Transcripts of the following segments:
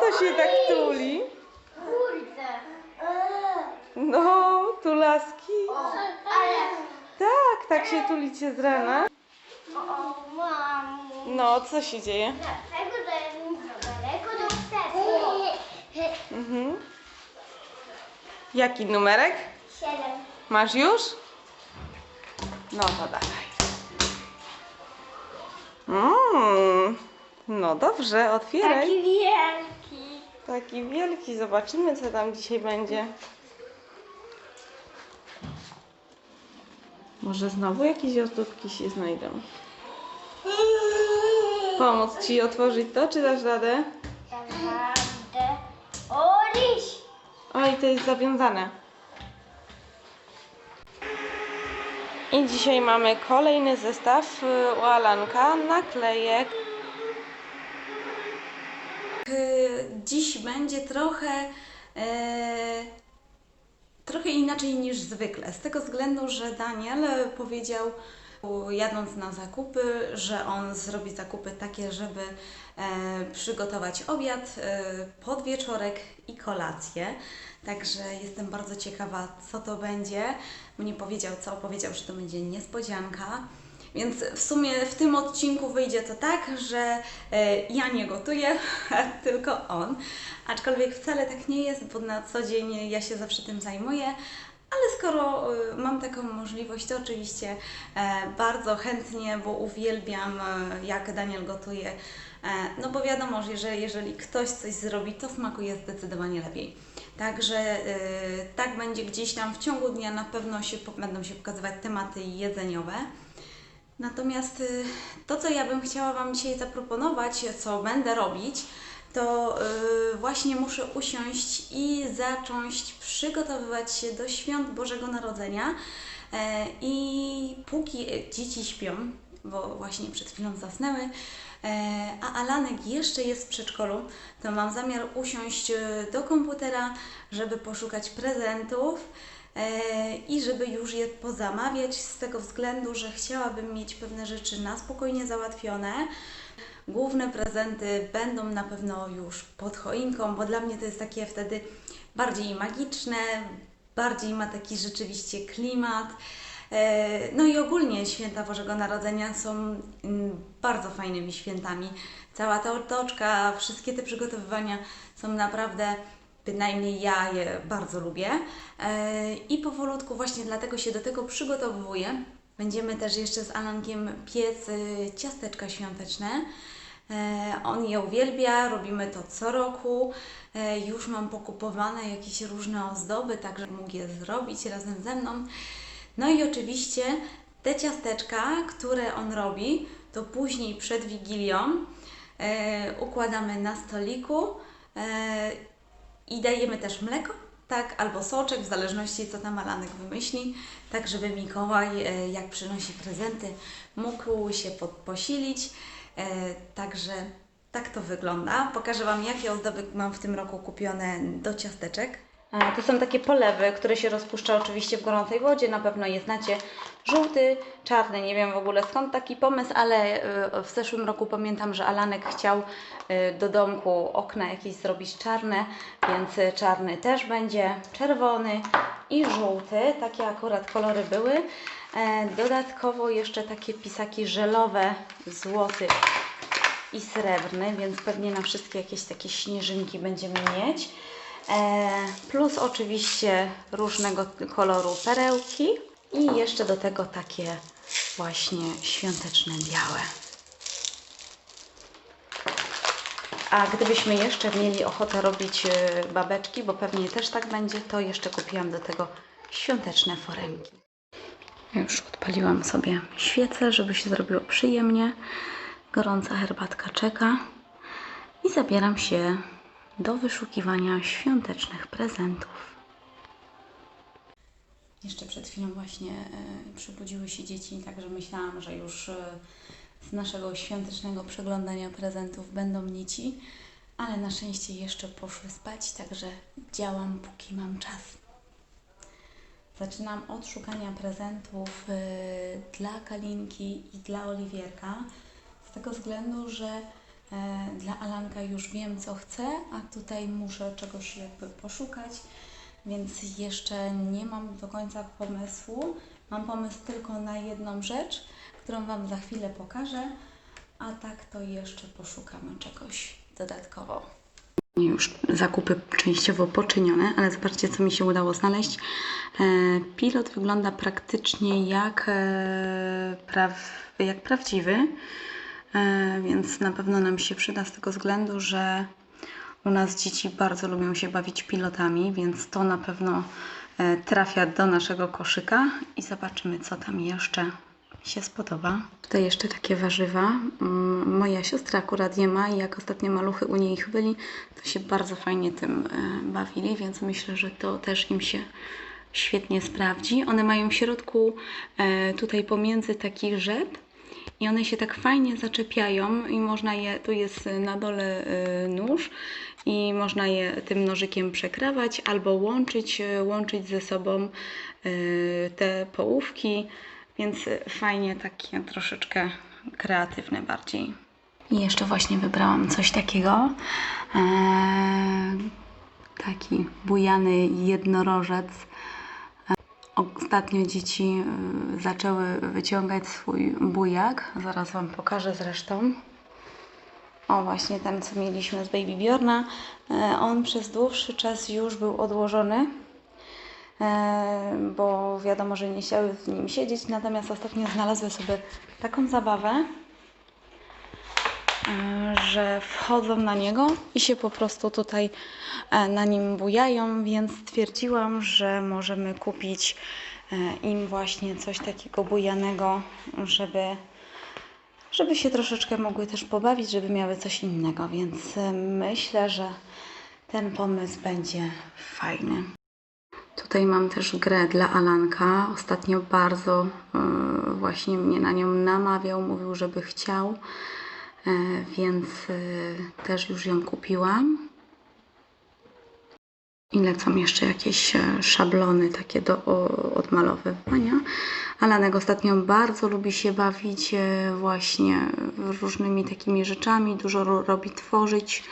to się tak tuli. Kurde. No, tulaski. Tak, tak się tulicie z rana. No, co się dzieje? Mhm. Jaki numerek? Siedem. Masz już? No to dawaj. Mmm no dobrze, otwieraj. Taki wielki. Taki wielki, zobaczymy co tam dzisiaj będzie. Może znowu jakieś ozdóbki się znajdą. Pomóc Ci otworzyć to, czy dasz radę? Naprawdę. O, liś. Oj, to jest zawiązane. I dzisiaj mamy kolejny zestaw y, u Alanka naklejek. Y, Dziś będzie trochę e, trochę inaczej niż zwykle. Z tego względu, że Daniel powiedział, jadąc na zakupy, że on zrobi zakupy takie, żeby e, przygotować obiad, e, podwieczorek i kolację. Także jestem bardzo ciekawa, co to będzie. Mnie powiedział, co powiedział, że to będzie niespodzianka. Więc w sumie w tym odcinku wyjdzie to tak, że e, ja nie gotuję, tylko on. Aczkolwiek wcale tak nie jest, bo na co dzień ja się zawsze tym zajmuję. Ale skoro e, mam taką możliwość, to oczywiście e, bardzo chętnie, bo uwielbiam, jak Daniel gotuje. No bo wiadomo, że jeżeli, ktoś coś zrobi, to smakuje zdecydowanie lepiej. Także tak będzie gdzieś tam w ciągu dnia na pewno się, będą się pokazywać tematy jedzeniowe. Natomiast y, to, co ja bym chciała Wam dzisiaj zaproponować, co będę robić, to y, właśnie muszę usiąść i zacząć przygotowywać się do świąt Bożego Narodzenia. E, I póki dzieci śpią, bo właśnie przed chwilą zasnęły, e, a Alanek jeszcze jest w przedszkolu, to mam zamiar usiąść y, do komputera, żeby poszukać prezentów. E, i żeby już je pozamawiać z tego względu, że chciałabym mieć pewne rzeczy na spokojnie załatwione. Główne prezenty będą na pewno już pod choinką, bo dla mnie to jest takie wtedy bardziej magiczne, bardziej ma taki rzeczywiście klimat. E, No i ogólnie święta Bożego Narodzenia są mm, bardzo fajnymi świętami. Cała ta otoczka, wszystkie te przygotowywania są naprawdę Bynajmniej ja je bardzo lubię E, i powolutku właśnie dlatego się do tego przygotowuję. Będziemy też jeszcze z Alankiem piec y, ciasteczka świąteczne. E, On je uwielbia, robimy to co roku. E, Już mam pokupowane jakieś różne ozdoby, także mógł je zrobić razem ze mną. No i oczywiście te ciasteczka, które on robi, to później przed Wigilią e, układamy na stoliku. I dajemy też mleko, tak, albo soczek, w zależności co tam Alanek wymyśli, tak żeby Mikołaj, e, jak przynosi prezenty, mógł się posilić. E, Także tak to wygląda. Pokażę Wam, jakie ozdoby mam w tym roku kupione do ciasteczek. To są takie polewy, które się rozpuszcza oczywiście w gorącej wodzie. Na pewno je znacie. Żółty, czarny. Nie wiem w ogóle skąd taki pomysł, ale e, w zeszłym roku pamiętam, że Alanek chciał e, do domku okna jakieś zrobić czarne, więc e, czarny też będzie, czerwony i żółty. Takie akurat kolory były. Dodatkowo jeszcze takie pisaki żelowe, złoty i srebrny, więc pewnie na wszystkie jakieś takie śnieżynki będziemy mieć. E, plus oczywiście różnego koloru perełki i jeszcze do tego takie właśnie świąteczne białe. A gdybyśmy jeszcze mieli ochotę robić e, babeczki, bo pewnie też tak będzie, to jeszcze kupiłam do tego świąteczne foremki. Już odpaliłam sobie świecę, żeby się zrobiło przyjemnie. Gorąca herbatka czeka i zabieram się do wyszukiwania świątecznych prezentów. Jeszcze przed chwilą właśnie e, przebudziły się dzieci, także myślałam, że już e, z naszego świątecznego przeglądania prezentów będą nici, ale na szczęście jeszcze poszły spać, także działam póki mam czas. Zaczynam od szukania prezentów y, dla Kalinki i dla Oliwierka. Z tego względu, że e, dla Alanka już wiem, co chcę, a tutaj muszę czegoś jakby poszukać. więc jeszcze nie mam do końca pomysłu. Mam pomysł tylko na jedną rzecz, którą Wam za chwilę pokażę, a tak to jeszcze poszukamy czegoś dodatkowo. Już zakupy częściowo poczynione, ale zobaczcie, co mi się udało znaleźć. E, pilot wygląda praktycznie jak, e, jak prawdziwy, e, więc na pewno nam się przyda z tego względu, że u nas dzieci bardzo lubią się bawić pilotami, więc to na pewno e, trafia do naszego koszyka i zobaczymy, co tam jeszcze się spodoba. Tutaj jeszcze takie warzywa. Mm, Moja siostra akurat je ma i jak ostatnio maluchy u niej byli, to się bardzo fajnie tym e, bawili, więc myślę, że to też im się świetnie sprawdzi. One mają w środku e, tutaj pomiędzy taki rzep i one się tak fajnie zaczepiają i można je, tu jest na dole e, nóż i można je tym nożykiem przekrawać albo łączyć, e, łączyć ze sobą e, te połówki, więc fajnie takie troszeczkę kreatywne bardziej. I jeszcze właśnie wybrałam coś takiego. Eee, taki bujany jednorożec. Ostatnio dzieci y, zaczęły wyciągać swój bujak. Zaraz Wam pokażę zresztą. O, właśnie ten, co mieliśmy z Baby Bjorna. E, On przez dłuższy czas już był odłożony, e, bo wiadomo, że nie chciały w nim siedzieć. Natomiast ostatnio znalazły sobie taką zabawę, że wchodzą na niego i się po prostu tutaj e, na nim bujają, więc stwierdziłam, że możemy kupić e, im właśnie coś takiego bujanego, żeby, żeby się troszeczkę mogły też pobawić, żeby miały coś innego, więc e, myślę, że ten pomysł będzie fajny. Tutaj mam też grę dla Alanka. Ostatnio bardzo e, właśnie mnie na nią namawiał, mówił, żeby chciał, więc e, też już ją kupiłam. I lecą jeszcze jakieś e, szablony takie do odmalowywania. Alanek ostatnio bardzo lubi się bawić e, właśnie różnymi takimi rzeczami, dużo ro- robi tworzyć,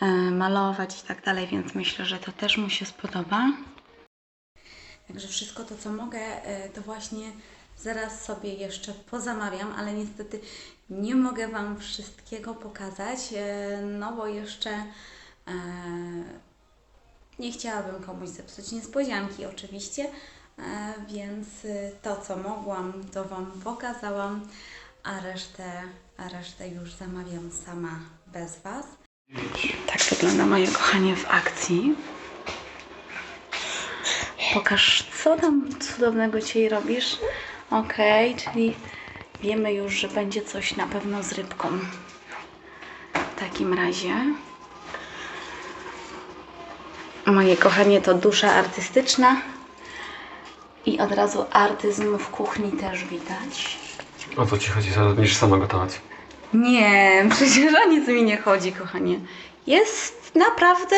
e, malować i tak dalej, więc myślę, że to też mu się spodoba. Także wszystko to, co mogę, e, to właśnie zaraz sobie jeszcze pozamawiam, ale niestety nie mogę Wam wszystkiego pokazać, e, no bo jeszcze e, nie chciałabym komuś zepsuć niespodzianki oczywiście, e, więc to, co mogłam, to Wam pokazałam, a resztę, a resztę już zamawiam sama bez Was. Tak wygląda moje kochanie w akcji. Pokaż, co tam cudownego dzisiaj robisz. Okej, czyli wiemy już, że będzie coś na pewno z rybką. W takim razie. Moje kochanie to dusza artystyczna. I od razu artyzm w kuchni też widać. O co ci chodzi? Będziesz sama gotować. Nie, przecież o nic mi nie chodzi, kochanie. Jest naprawdę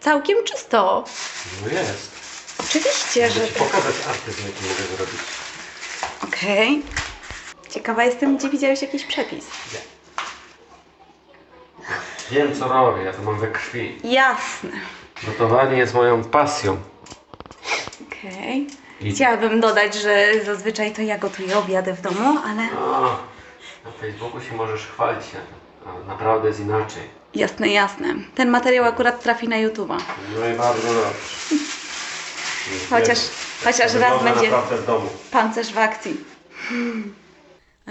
całkiem czysto. No jest. Oczywiście, że Chcę ci tak. pokazać artyzm, jaki mogę zrobić. Okej. Ciekawa jestem, gdzie widziałeś jakiś przepis. Wiem co robię, ja to mam we krwi. Jasne. Gotowanie jest moją pasją. Okej. I- Chciałabym dodać, że zazwyczaj to ja gotuję obiady w domu, ale O, na Facebooku się możesz chwalić, a naprawdę jest inaczej. jasne, jasne. Ten materiał akurat trafi na YouTube'a. No i bardzo dobrze. Chociaż- chociaż raz będzie- naprawdę w domu. Pancerz w akcji.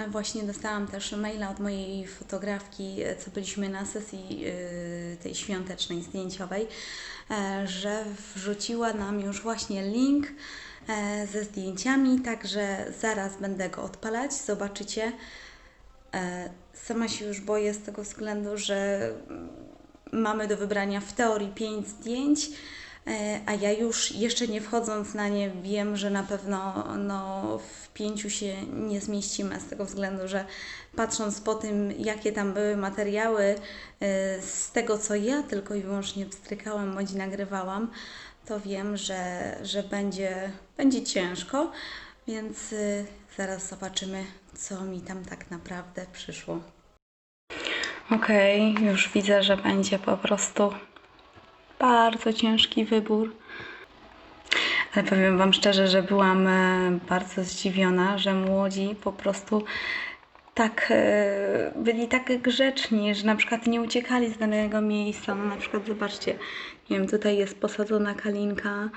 Właśnie dostałam też maila od mojej fotografki, co byliśmy na sesji e, tej świątecznej, zdjęciowej, e, że wrzuciła nam już właśnie link e, ze zdjęciami, także zaraz będę go odpalać, zobaczycie. E, Sama się już boję z tego względu, że mamy do wybrania w teorii 5 zdjęć, a ja już jeszcze nie wchodząc na nie wiem, że na pewno no, w pięciu się nie zmieścimy z tego względu, że patrząc po tym, jakie tam były materiały e, z tego, co ja tylko i wyłącznie wstrykałam bądź nagrywałam, to wiem, że, że będzie, będzie ciężko, więc e, zaraz zobaczymy, co mi tam tak naprawdę przyszło. Okej, już widzę, że będzie po prostu bardzo ciężki wybór. Ale powiem Wam szczerze, że byłam e, bardzo zdziwiona, że młodzi po prostu tak e, byli tak grzeczni, że na przykład nie uciekali z danego miejsca. No na przykład zobaczcie, nie wiem, tutaj jest posadzona kalinka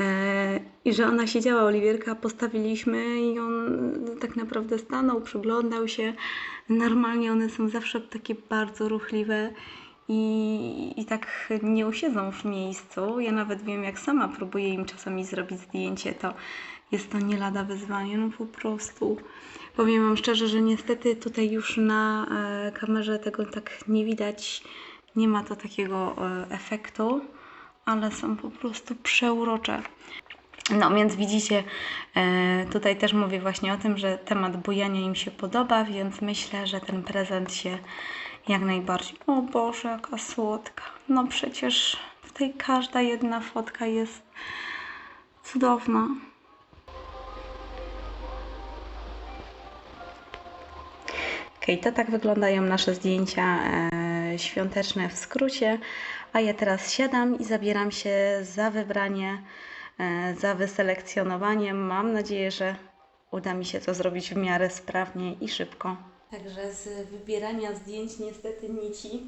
e, i że ona siedziała, Oliwierka postawiliśmy i on tak naprawdę stanął, przyglądał się. Normalnie one są zawsze takie bardzo ruchliwe i, i tak nie usiedzą w miejscu. Ja nawet wiem, jak sama próbuję im czasami zrobić zdjęcie, to jest to nie lada wyzwanie, no po prostu. Powiem Wam szczerze, że niestety tutaj już na e, kamerze tego tak nie widać, nie ma to takiego e, efektu, ale są po prostu przeurocze. No więc widzicie, e, tutaj też mówię właśnie o tym, że temat bujania im się podoba, więc myślę, że ten prezent się jak najbardziej. O Boże, jaka słodka. No przecież tej każda jedna fotka jest cudowna. Okej, to tak wyglądają nasze zdjęcia e, świąteczne w skrócie, a ja teraz siadam i zabieram się za wybranie, e, za wyselekcjonowanie. Mam nadzieję, że uda mi się to zrobić w miarę sprawnie i szybko. Także z wybierania zdjęć niestety nici.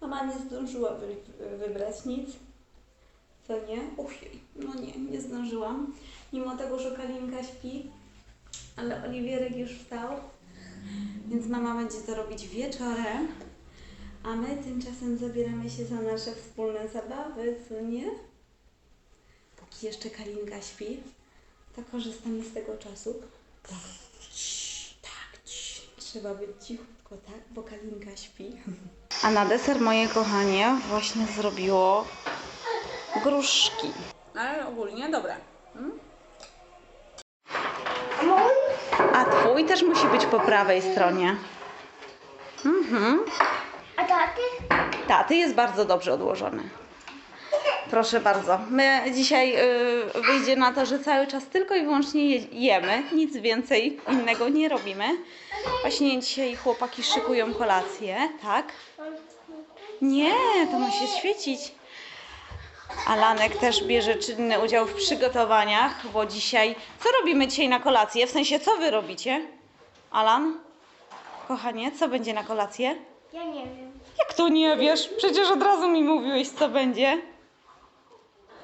Mama nie zdążyła wy, wybrać nic. Co nie? Ujej, no nie, nie zdążyłam. Mimo tego, że Kalinka śpi, ale Oliwierek już wstał. Więc mama będzie to robić wieczorem, a my tymczasem zabieramy się za nasze wspólne zabawy, co nie? Póki jeszcze Kalinka śpi, to korzystamy z tego czasu. Tak, Cii, tak, cii. Trzeba być cichutko, tak? Bo Kalinka śpi. A na deser moje kochanie właśnie zrobiło gruszki. Ale ogólnie dobre. A twój też musi być po prawej stronie. Mhm. A taty? Taty jest bardzo dobrze odłożony. Proszę bardzo. My dzisiaj y, wyjdzie na to, że cały czas tylko i wyłącznie je, jemy, nic więcej innego nie robimy. Właśnie dzisiaj chłopaki szykują kolację, tak? Nie, to musi świecić. Alanek też bierze czynny udział w przygotowaniach, bo dzisiaj. Co robimy dzisiaj na kolację? W sensie, co wy robicie? Alan? Kochanie, co będzie na kolację? Ja nie wiem. Jak to nie wiesz? Przecież od razu mi mówiłeś, co będzie.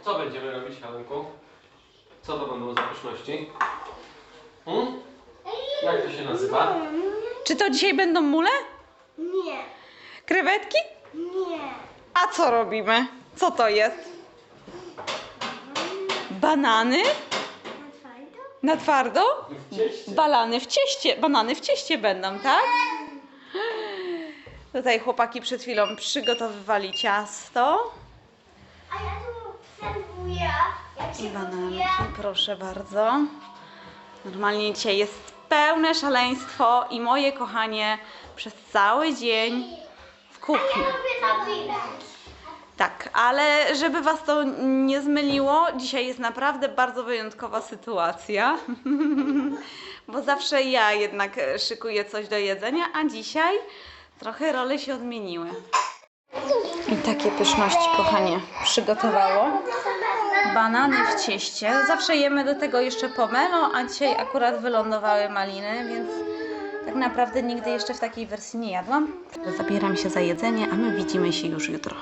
Co będziemy robić, Halenku? Co to będą za pyszności? Hmm? Jak to się nazywa? Czy to dzisiaj będą mule? Nie. Krewetki? Nie. A co robimy? Co to jest? Banany? Na twardo? Na twardo? W cieście. Balany w cieście. Banany w cieście będą, tak? Tutaj chłopaki przed chwilą przygotowywali ciasto A ja tu serwuję. Jak i bananki, proszę bardzo. Normalnie dzisiaj jest pełne szaleństwo i moje kochanie przez cały dzień w kuchni. Tak, ale żeby Was to nie zmyliło, dzisiaj jest naprawdę bardzo wyjątkowa sytuacja, bo zawsze ja jednak szykuję coś do jedzenia, a dzisiaj trochę role się odmieniły. Takie pyszności, kochanie, przygotowało. Banany w cieście. Zawsze jemy do tego jeszcze pomelo, a dzisiaj akurat wylądowały maliny, więc tak naprawdę nigdy jeszcze w takiej wersji nie jadłam. Zabieram się za jedzenie, a my widzimy się już jutro.